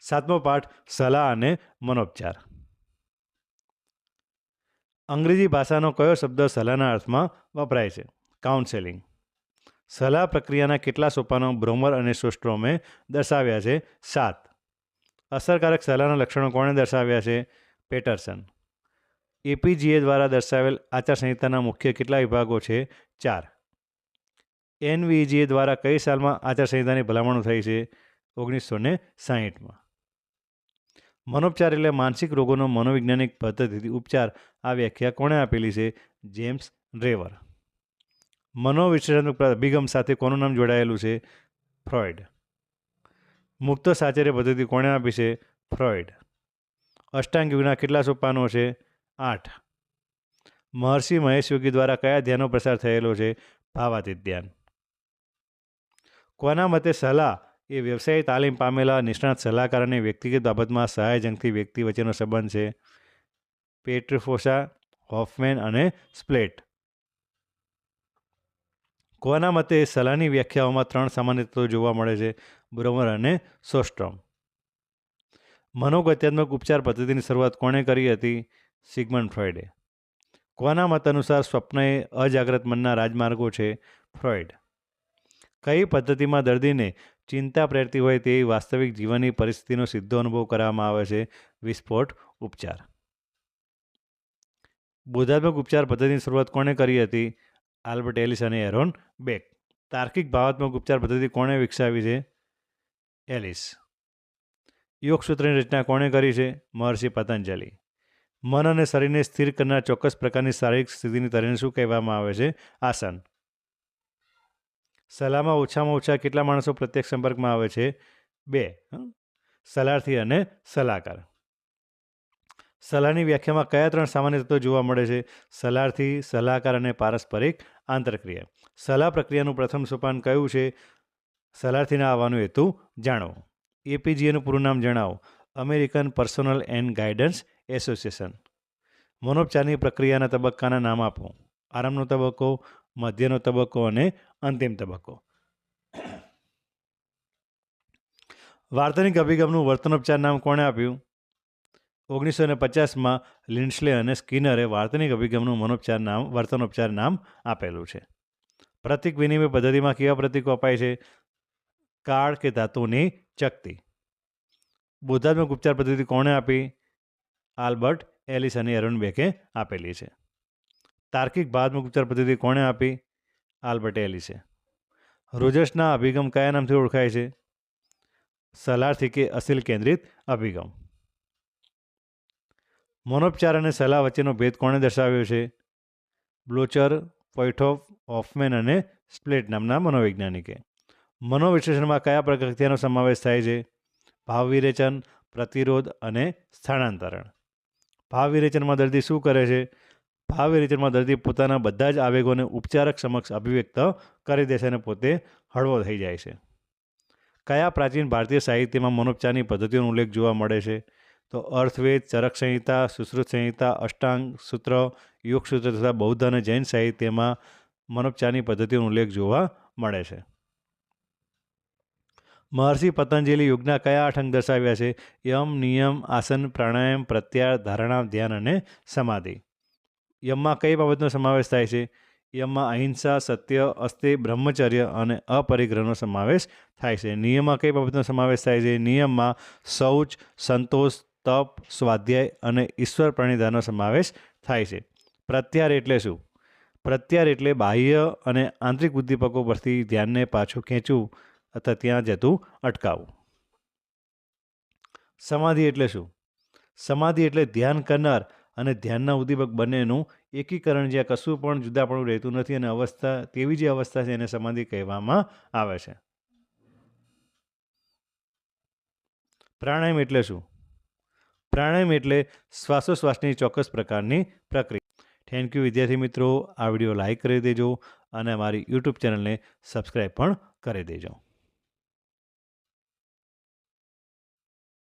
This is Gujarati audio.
સાતમો પાઠ, સલાહ અને મનોપચાર. અંગ્રેજી ભાષાનો કયો શબ્દ સલાહના અર્થમાં વપરાય છે? કાઉન્સેલિંગ સલાહ પ્રક્રિયાના કેટલા સોપાનો બ્રોમર અને સોસ્ટ્રોમે દર્શાવ્યા છે? સાત. અસરકારક સલાહના લક્ષણો કોણે દર્શાવ્યા છે? પેટરસન. એપીજીએ દ્વારા દર્શાવેલ આચારસંહિતાના મુખ્ય કેટલા વિભાગો છે? ચાર. એનવીજીએ દ્વારા કઈ સાલમાં આચારસંહિતાની ભલામણો થઈ છે? ઓગણીસો ને સાહીઠમાં. મનોપચાર એટલે માનસિક રોગોનો મનોવૈજ્ઞાનિક પદ્ધતિથી ઉપચાર. આ વ્યાખ્યા કોણે આપેલી છે? જેમ્સ ડ્રેવર. મનોવિશ્લેષણાત્મક અભિગમ સાથે કોનું નામ જોડાયેલું છે? ફ્રોઇડ મુક્ત સાચર્ય પદ્ધતિ કોણે આપી છે? ફ્રોઇડ અષ્ટાંગ યોગના કેટલા સોપાનો છે? આઠ. મહર્ષિ મહેશ યોગી દ્વારા કયા ધ્યાનનો પ્રસાર થયેલો છે? ભાવાતીત ધ્યાન. કોના મતે સલાહ એ વ્યવસાય તાલીમ પામેલા નિષ્ણાત સલાહકાર અને વ્યક્તિગત બાબતમાં સહાયજનકથી વ્યક્તિ વચ્ચેનો સંબંધ છે. પેટ્રિફોસા, હોફમેન અને સ્પ્લેટ. કોના મતે સલાહની વ્યાખ્યાઓમાં ત્રણ સામાન્ય તત્વો જોવા મળે છે? બ્રોમર અને સોસ્ટ્રોમ. મનોગત્યાત્મક ઉપચાર પદ્ધતિની શરૂઆત કોણે કરી હતી? સિગમન્ડ ફ્રોઇડે કોના મત અનુસાર સ્વપ્ન એ અજાગ્રત મનના રાજમાર્ગો છે? ફ્રોઇડ કઈ પદ્ધતિમાં દર્દીને ચિંતા પ્રેરતી હોય તેવી વાસ્તવિક જીવનની પરિસ્થિતિનો સીધો અનુભવ કરવામાં આવે છે? વિસ્ફોટ ઉપચાર. બોધાત્મક ઉપચાર પદ્ધતિની શરૂઆત કોણે કરી હતી? આલ્બર્ટ એલિસ અને એરોન બેક. તાર્કિક ભાવાત્મક ઉપચાર પદ્ધતિ કોણે વિકસાવી છે? એલિસ. યોગસૂત્રની રચના કોણે કરી છે? મહર્ષિ પતંજલિ. મન અને શરીરને સ્થિર કરનાર ચોક્કસ પ્રકારની શારીરિક સ્થિતિની તરીને શું કહેવામાં આવે છે? આસન. સલાહમાં ઓછામાં ઓછા કેટલા માણસો પ્રત્યક્ષ સંપર્કમાં આવે છે? બે? સલાહથી અને સલાહકાર. સલાહની વ્યાખ્યામાં કયા ત્રણ સામાન્ય તત્વો જોવા મળે છે? સલાહથી, સલાહકાર અને પારસ્પરિક આંતરક્રિયા. સલાહ પ્રક્રિયાનું પ્રથમ સોપાન કયું છે? સલાહથીના આવવાનો હેતુ જાણો એપીજીએનું પૂરું નામ જણાવો. American personal and guidance association. મનોપચારની પ્રક્રિયાના તબક્કાના નામ આપો. આરામનો તબક્કો મધ્યનો તબક્કો અને અંતિમ તબક્કો. વાર્તનિક અભિગમનું વર્તનોપચાર નામ કોણે આપ્યું? ઓગણીસો ને પચાસમાં લિન્ડસ્લે અને સ્કિનરે વાર્તનિક અભિગમનું મનોપચાર નામ, વર્તનોપચાર નામ આપેલું છે. પ્રતિક વિનિમય પદ્ધતિમાં કેવા પ્રતિકો અપાય છે? કાળ કે ધાતુની ચકતી. બોધાત્મક ઉપચાર પદ્ધતિ કોણે આપી? આલ્બર્ટ એલિસ અને એરોન બેકે આપેલી છે. તાર્કિક ભાવાત્મક ઉપચાર પદ્ધતિ કોણે આપી? આલ્બર્ટ એલિસે. રોજર્સના અભિગમ કયા નામથી ઓળખાય છે? સલાહથી કે અસિલ કેન્દ્રિત અભિગમ? મનોપચાર અને સલાહ વચ્ચેનો ભેદ કોણે દર્શાવ્યો છે? બ્લોચર પોઇટોફ ઓફમેન અને સ્પ્લેટ નામના મનોવૈજ્ઞાનિકે. મનોવિશ્લેષણમાં કયા પ્રક્રિયાનો સમાવેશ થાય છે? ભાવ વિરેચન પ્રતિરોધ અને સ્થાનાંતરણ. ભાવ વિરેચનમાં દર્દી શું કરે છે? ભાવ વિરેચનમાં દર્દી પોતાના બધા જ આવેગોને ઉપચારક સમક્ષ અભિવ્યક્ત કરી દે છે અને પોતે હળવો થઈ જાય છે. કયા પ્રાચીન ભારતીય સાહિત્યમાં મનોપચારની પદ્ધતિઓનો ઉલ્લેખ જોવા મળે છે? તો અર્થવેદ, ચરક સંહિતા, સુશ્રુત સંહિતા, અષ્ટાંગ સૂત્ર, યોગ સૂત્ર તથા બૌદ્ધ અને જૈન સાહિત્યમાં મનોપચારની પદ્ધતિઓનો ઉલ્લેખ જોવા મળે છે. મહર્ષિ પતંજલિ યોગના કયા આઠ દર્શાવ્યા છે? યમ, નિયમ, આસન, પ્રાણાયામ, પ્રત્યાર, ધારણા, ધ્યાન અને સમાધિ. યમમાં કઈ બાબતનો સમાવેશ થાય છે? યમમાં અહિંસા, સત્ય અસ્તે બ્રહ્મચર્ય અને અપરિગ્રહનો સમાવેશ થાય છે. નિયમમાં કઈ બાબતનો સમાવેશ થાય છે? નિયમમાં શૌચ, સંતોષ, તપ, સ્વાધ્યાય અને ઈશ્વર પ્રણિધાનો સમાવેશ થાય છે. પ્રત્યાર એટલે શું? પ્રત્યાર એટલે બાહ્ય અને આંતરિક ઉદ્દીપકો પરથી ધ્યાનને પાછું ખેંચવું અથવા ત્યાં જતું અટકાવવું. સમાધિ એટલે શું? સમાધિ એટલે ધ્યાન કરનાર અને ધ્યાનના ઉદ્દીપક બંનેનું એકીકરણ જ્યાં કશું પણ જુદાપણું રહેતું નથી અને અવસ્થા, તેવી જે અવસ્થા છે એને સમાધિ કહેવામાં આવે છે. પ્રાણાયામ એટલે શું? પ્રાણાયામ એટલે શ્વાસોશ્વાસની ચોક્કસ પ્રકારની પ્રક્રિયા. થેન્ક યુ વિદ્યાર્થી મિત્રો. આ વીડિયો લાઈક કરી દેજો અને અમારી યુટ્યુબ ચેનલને સબસ્ક્રાઈબ પણ કરી દેજો.